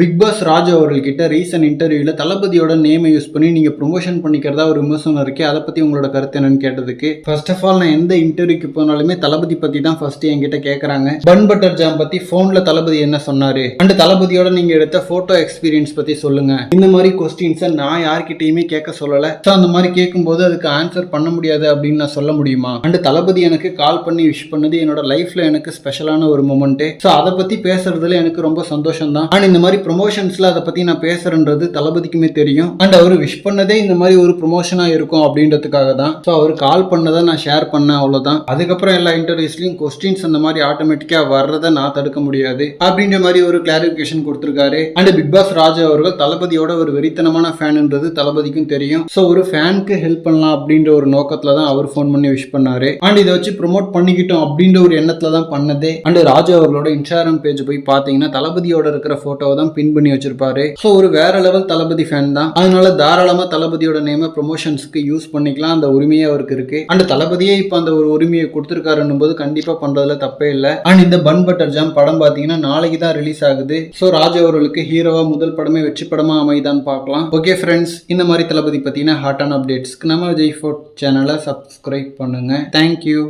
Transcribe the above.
Big Boss Raju அவர்கள்கிட்ட recent இன்டர்வியூவில் தளபதியோட நேமை யூஸ் பண்ணி நீங்கள் ப்ரொமோஷன் பண்ணிக்கிறதா ஒரு விமர்சனம் இருக்குது அதை பற்றி உங்களோட கருத்து என்னன்னு கேட்டதுக்கு. ஃபர்ஸ்ட் ஆஃப் ஆல் நான் எந்த இன்டர்வியூக்கு போனாலுமே தளபதி பற்றி தான் ஃபர்ஸ்ட் என்கிட்ட கேட்குறாங்க பன் பட்டர் ஜாம் பற்றி ஃபோனில் தளபதி என்ன சொன்னார்? அண்ட் தளபதியோட நீங்கள் எடுத்த ஃபோட்டோ எக்ஸ்பீரியன்ஸ் பற்றி சொல்லுங்கள் இந்த மாதிரி கொஸ்டின்ஸை நான் யார்கிட்டையுமே கேட்க சொல்லலை. ஸோ அந்த மாதிரி கேட்கும்போது அதுக்கு ஆன்சர் பண்ண முடியாது அப்படின்னு நான் சொல்ல முடியுமா? அண்ட் தளபதி எனக்கு கால் பண்ணி விஷ் பண்ணது என்னோட லைஃப்பில் எனக்கு ஸ்பெஷலான ஒரு மூமெண்ட்டு ஸோ அதை பற்றி பேசுறதுல எனக்கு ரொம்ப சந்தோஷம் தான் அண்ட் இந்த மாதிரி ப்ரொமோஷன்ஸில் அதை பற்றி நான் பேசுகிறேன்றது தளபதிக்குமே தெரியும். அண்ட் அவர் விஷ் பண்ணதே இந்த மாதிரி ஒரு ப்ரொமோஷனாக இருக்கும் அப்படின்றதுக்காக தான். ஸோ அவர் கால் பண்ணதை நான் ஷேர் பண்ணேன் அவ்வளோதான் அதுக்கப்புறம் எல்லா இன்டர்வியூஸ்லையும் கொஸ்டின்ஸ் அந்த மாதிரி ஆட்டோமேட்டிக்காக வர்றதை நான் தடுக்க முடியாது. அப்படின்ற மாதிரி ஒரு கிளாரிஃபிகேஷன் கொடுத்துருக்காரு. அண்ட் பிக் பாஸ் ராஜா அவர்கள் தளபதியோட ஒரு வெறித்தனமான ஃபேன்ன்றது தளபதிக்கும் தெரியும். ஸோ ஒரு ஃபேனுக்கு ஹெல்ப் பண்ணலாம் அப்படின்ற ஒரு நோக்கத்தில் தான் அவர் ஃபோன் பண்ணி விஷ் பண்ணாரு. அண்ட் இதை வச்சு ப்ரோமோட் பண்ணிக்கிட்டோம் அப்படின்ற ஒரு எண்ணத்தில் தான் பண்ணதே. அண்ட் ராஜா அவர்களோட இன்ஸ்டாகிராம் பேஜ் போய் பார்த்தீங்கன்னா தளபதியோட இருக்கிற ஃபோட்டோவை தான் பின் பண்ணி வச்சிருப்பாரு. ஸோ ஒரு வேற லெவல் தளபதி ஃபேன் தான். அதனால தாராளமா தளபதியோட நேம ப்ரொமோஷன்ஸ்க்கு யூஸ் பண்ணிக்கலாம். அந்த உரிமையே அவருக்கு இருக்கு. அண்ட் தளபதியே இப்போ அந்த ஒரு உரிமையை கொடுத்துருக்காருன்னும் போது கண்டிப்பா பண்றதுல தப்பே இல்லை. அண்ட் இந்த பன் பட்டர் ஜாம் படம் பார்த்தீங்கன்னா நாளைக்கு தான் ரிலீஸ் ஆகுது. ஸோ ராஜா அவர்களுக்கு ஹீரோவா முதல் படமே வெற்றி படமா அமைதான்னு பார்க்கலாம் ஓகே ஃப்ரெண்ட்ஸ் இந்த மாதிரி தளபதி பார்த்தீங்கன்னா ஹாட்டான அப்டேட்ஸ்க்கு நம்ம விஜய் ஃபோர்ட் சேனலை சப்ஸ்கிரைப் பண்ணுங்க. Thank you